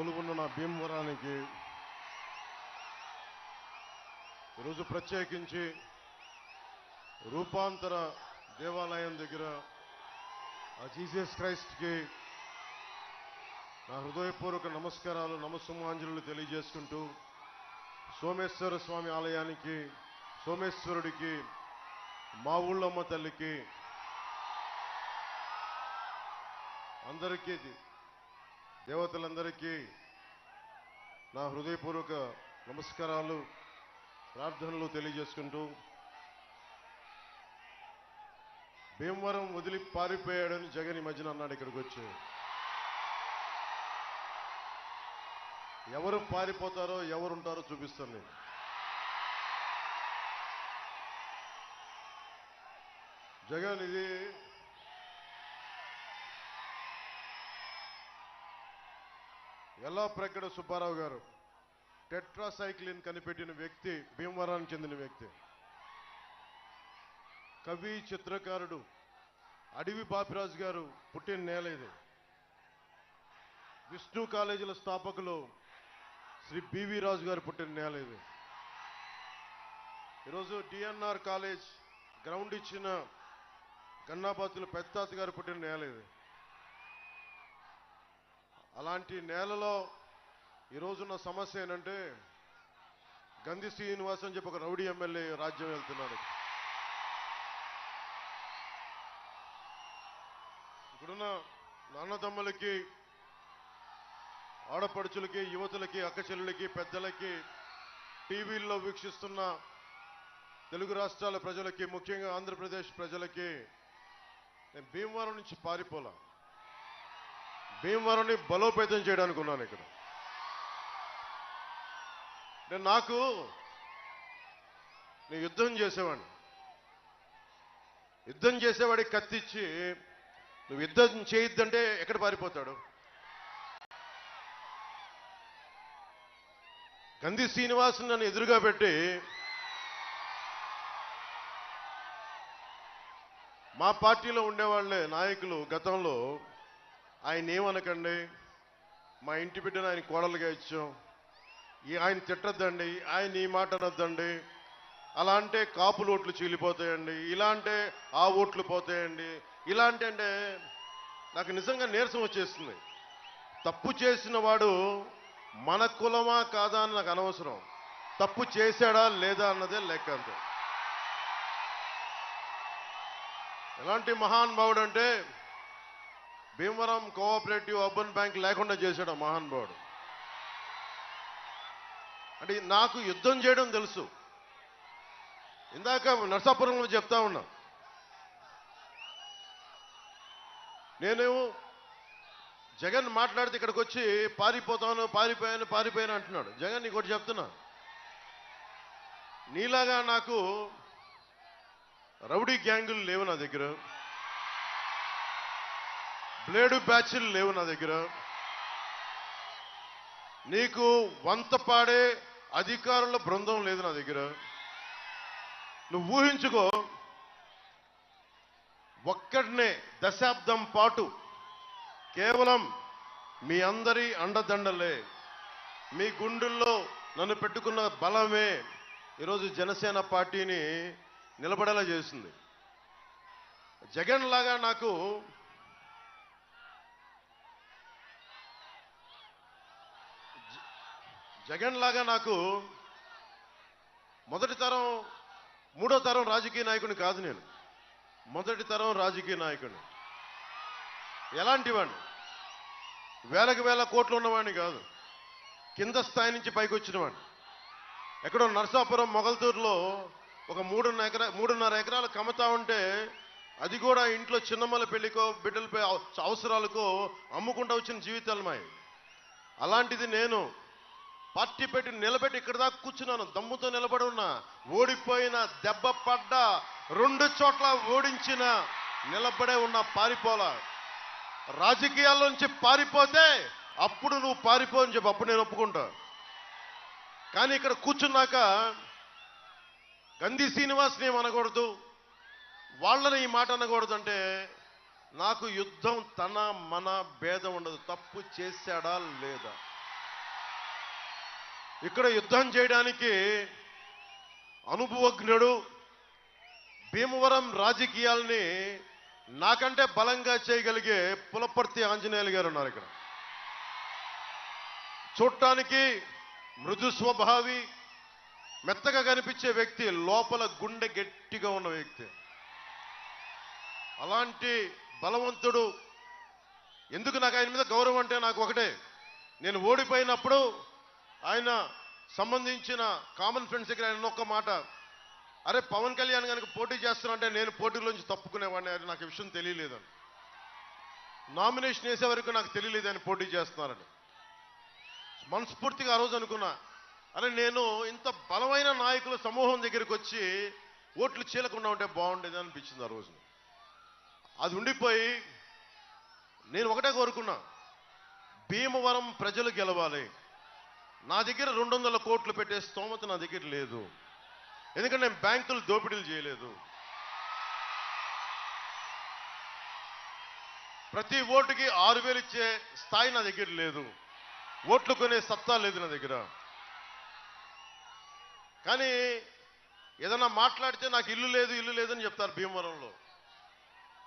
కొలువున్న నా భీమవరానికి. ఈరోజు ప్రత్యేకించి రూపాంతర దేవాలయం దగ్గర ఆ జీసస్ క్రైస్ట్కి నా హృదయపూర్వక నమస్కారాలు నమస్సుమాంజలు తెలియజేసుకుంటూ సోమేశ్వర స్వామి ఆలయానికి సోమేశ్వరుడికి మా ఊళ్ళమ్మ తల్లికి అందరికీ దేవతలందరికీ నా హృదయపూర్వక నమస్కారాలు ప్రార్థనలు తెలియజేసుకుంటూ భీమవరం వదిలి పారిపోయాడని జగన్ ఈ మధ్యన అన్నాడు ఇక్కడికి వచ్చి. ఎవరు పారిపోతారో ఎవరుంటారో చూపిస్తుంది చూపిస్తాను నేను. జగన్ ఇది ఎల్లాప్రగడ సుబ్బారావు గారు? టెట్రాసైక్లిన్ కనిపెట్టిన వ్యక్తి భీమవరానికి చెందిన వ్యక్తి. కవి చిత్రకారుడు అడవి బాపిరాజు గారు పుట్టిన నేల ఇది. విష్ణు కాలేజీల స్థాపకులు శ్రీ బివి రాజు గారు పుట్టిన నేల ఇది. ఈరోజు డిఎన్ఆర్ కాలేజ్ గ్రౌండ్ ఇచ్చిన గన్నాబాతులు పెత్తాత్ గారు పుట్టిన నేల ఇది. అలాంటి నేలలో ఈరోజున్న సమస్య ఏంటంటే గంధి శ్రీనివాస్ అని చెప్పి ఒక రౌడీ ఎమ్మెల్యే రాజ్యం వెళ్తున్నాడు. ఇప్పుడున్న నాన్నదమ్ములకి ఆడపడుచులకి యువతులకి అక్కచెల్లులకి పెద్దలకి టీవీల్లో వీక్షిస్తున్న తెలుగు రాష్ట్రాల ప్రజలకి ముఖ్యంగా ఆంధ్రప్రదేశ్ ప్రజలకి నేను భీమవరం నుంచి పారిపోలా. భీమవరంని బలోపేతం చేయడానికి ఉన్నాను ఇక్కడ. నేను నాకు నేను యుద్ధం చేసేవాడిని. యుద్ధం చేసేవాడికి కత్తిచ్చి నువ్వు యుద్ధం చేయొద్దంటే ఎక్కడ పారిపోతాడు? గంధి శ్రీనివాస్ నన్ను ఎదురుగా పెట్టి మా పార్టీలో ఉండేవాళ్ళే నాయకులు గతంలో ఆయన ఏమనకండి? మా ఇంటి బిడ్డను ఆయన కోడలుగా ఇచ్చాం. ఈ ఆయన తిట్టద్దండి ఆయన ఈ మాట అనద్దండి. అలా అంటే కాపులు ఓట్లు చీలిపోతాయండి ఇలా అంటే ఆ ఓట్లు పోతాయండి. ఇలాంటి అంటే అంటే నాకు నిజంగా నీరసం వచ్చేస్తుంది. తప్పు చేసిన వాడు మన కులమా కాదా అని నాకు అనవసరం. తప్పు చేశాడా లేదా అన్నదే లెక్క అంతే ఎలాంటి మహానుభావుడు అంటే భీమవరం కోఆపరేటివ్ అర్బన్ బ్యాంక్ లేకుండా చేశాడు ఆ మహానుభావుడు అంటే నాకు యుద్ధం చేయడం తెలుసు. ఇందాక నరసాపురంలో చెప్తా ఉన్నా. నేనేమో జగన్ మాట్లాడితే ఇక్కడికి వచ్చి పారిపోతాను పారిపోయాను పారిపోయాను అంటున్నాడు. జగన్ నీకు ఒకటి చెప్తున్నా. నీలాగా నాకు రౌడీ గ్యాంగులు లేవు నా దగ్గర. బ్లేడు బ్యాచ్లు లేవు నా దగ్గర. నీకు వంత పాడే అధికారుల బృందం లేదు నా దగ్గర. నువ్వు ఊహించుకో ఒక్కడనే దశాబ్దం పాటు కేవలం మీ అందరి అండదండలే. మీ గుండెల్లో నన్ను పెట్టుకున్న బలమే ఈరోజు జనసేన పార్టీని నిలబడేలా చేసింది. జగన్ లాగా నాకు జగన్ లాగా నాకు మొదటి తరం మూడో తరం రాజకీయ నాయకుని కాదు నేను. మొదటి తరం రాజకీయ నాయకుని. ఎలాంటి వాడిని వేలకు వేల కోట్లు ఉన్నవాడిని కాదు. కింద స్థాయి నుంచి పైకి వచ్చినవాడిని ఎక్కడో నరసాపురం మొగల్తూరులో ఒక మూడున్నర ఎకరా మూడున్నర ఎకరాలు కమతా ఉంటే అది కూడా ఇంట్లో చిన్నమ్మల పెళ్ళికో బిడ్డలపై అవసరాలకో అమ్ముకుంటూ వచ్చిన జీవితాలు మాయి అలాంటిది నేను పార్టీ పెట్టి నిలబెట్టి ఇక్కడ దాకా కూర్చున్నాను. దమ్ముతో నిలబడి ఉన్నా. ఓడిపోయిన దెబ్బ పడ్డ రెండు చోట్ల ఓడించిన నిలబడే ఉన్న పారిపోల. రాజకీయాల్లోంచి పారిపోతే అప్పుడు నువ్వు పారిపో అని చెప్పి అప్పుడు నేను ఒప్పుకుంటా. కానీ ఇక్కడ కూర్చున్నాక గంధి శ్రీనివాస్ని ఏం అనకూడదు? వాళ్ళని ఈ మాట అనకూడదు అంటే నాకు యుద్ధం తన మన భేదం ఉండదు. తప్పు చేశాడా లేదా? ఇక్కడ యుద్ధం చేయడానికి అనుభవజ్ఞుడు భీమవరం రాజకీయాల్ని నాకంటే బలంగా చేయగలిగే పులపర్తి ఆంజనేయులు గారు ఉన్నారు ఇక్కడ. చూడటానికి మృదు స్వభావి మెత్తగా కనిపించే వ్యక్తి లోపల గుండె గట్టిగా ఉన్న వ్యక్తి. అలాంటి బలవంతుడు ఎందుకు నాకు ఆయన మీద గౌరవం అంటే నాకు ఒకటే. నేను ఓడిపోయినప్పుడు ఆయన సంబంధించిన కామన్ ఫ్రెండ్స్ దగ్గర ఆయన ఒక్క మాట. అరే పవన్ కళ్యాణ్ కనుక పోటీ చేస్తున్నారంటే నేను పోటీలోంచి తప్పుకునేవాడిని. అది నాకు విషయం తెలియలేదని. నామినేషన్ వేసే వరకు నాకు తెలియలేదు ఆయన పోటీ చేస్తున్నారని. మనస్ఫూర్తిగా ఆ రోజు అనుకున్నా. అరే నేను ఇంత బలమైన నాయకుల సమూహం దగ్గరికి వచ్చి ఓట్లు చీలకుండా ఉంటే బాగుండేది అనిపించింది ఆ రోజు. అది ఉండిపోయి నేను ఒకటే కోరుకున్నా. భీమవరం ప్రజలు గెలవాలి. నా దగ్గర రెండు వందల కోట్లు పెట్టే స్తోమత నా దగ్గర లేదు. ఎందుకంటే నేను బ్యాంకులు దోపిడీలు చేయలేదు. ప్రతి ఓటుకి ఆరు వేలు ఇచ్చే స్థాయి నా దగ్గర లేదు. ఓట్లు కొనే సత్తా లేదు నా దగ్గర. కానీ ఏదైనా మాట్లాడితే నాకు ఇల్లు లేదు ఇల్లు లేదని చెప్తారు భీమవరంలో.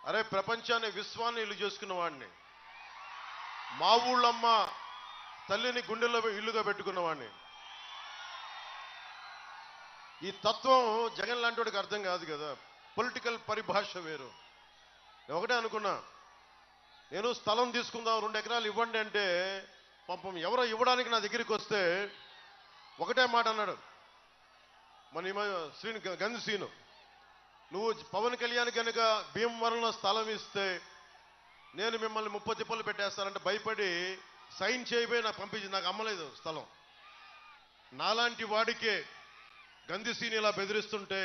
అరే ప్రపంచాన్ని విశ్వాన్ని ఇల్లు చేసుకున్న వాడిని. మా ఊళ్ళమ్మ తల్లిని గుండెల్లో ఇల్లుగా పెట్టుకున్నవాడిని ఈ తత్వం జగన్ లాంటి వాడికి అర్థం కాదు కదా. పొలిటికల్ పరిభాష వేరు. నేను ఒకటే అనుకున్నా. నేను స్థలం తీసుకుందాం రెండు ఎకరాలు ఇవ్వండి అంటే పాపం ఎవరో ఇవ్వడానికి నా దగ్గరికి వస్తే ఒకటే మాట అన్నాడు. మన ఈ మ- శ్రీను గంధి శ్రీను నువ్వు పవన్ కళ్యాణ్ కనుక భీమవరంలో స్థలం ఇస్తే నేను మిమ్మల్ని ముప్పై తిప్పలు పెట్టేస్తానంటే భయపడి సైన్ చేయబోయి నాకు పంపించి నాకు అమ్మలేదు స్థలం. నాలాంటి వాడికే గంధిసీని ఇలా బెదిరిస్తుంటే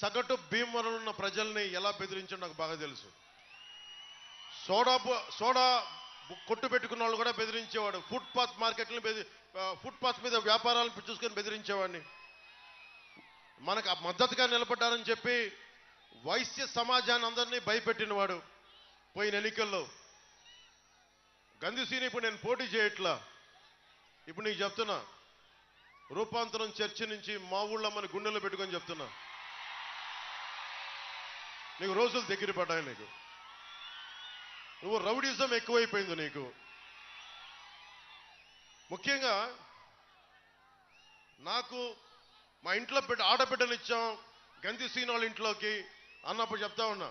సగటు భీమవరం ఉన్న ప్రజల్ని ఎలా బెదిరించడం నాకు బాగా తెలుసు. సోడా సోడా కొట్టు పెట్టుకున్న వాళ్ళు కూడా బెదిరించేవాడు. ఫుట్పాత్ మార్కెట్లను బెదిరి ఫుట్పాత్ మీద వ్యాపారాలను చూసుకొని బెదిరించేవాడిని. మనకు ఆ మద్దతుగా నిలబడ్డారని చెప్పి వైశ్య సమాజాన్ని అందరినీ భయపెట్టినవాడు పోయిన ఎన్నికల్లో. గంధిసీని ఇప్పుడు నేను పోటీ చేయట్లా? ఇప్పుడు నీకు చెప్తున్నా. రూపాంతరం చర్చి నుంచి మా ఊళ్ళో మన గుండెలో పెట్టుకొని చెప్తున్నా. నీకు రోజులు దగ్గర పడ్డాయి నీకు. నువ్వు రౌడీజం ఎక్కువైపోయింది నీకు. ముఖ్యంగా నాకు మా ఇంట్లో బిడ్డ ఆడబిడ్డనిచ్చాం గంధి సీన్ వాళ్ళ ఇంట్లోకి అన్నప్పుడు చెప్తా ఉన్నా.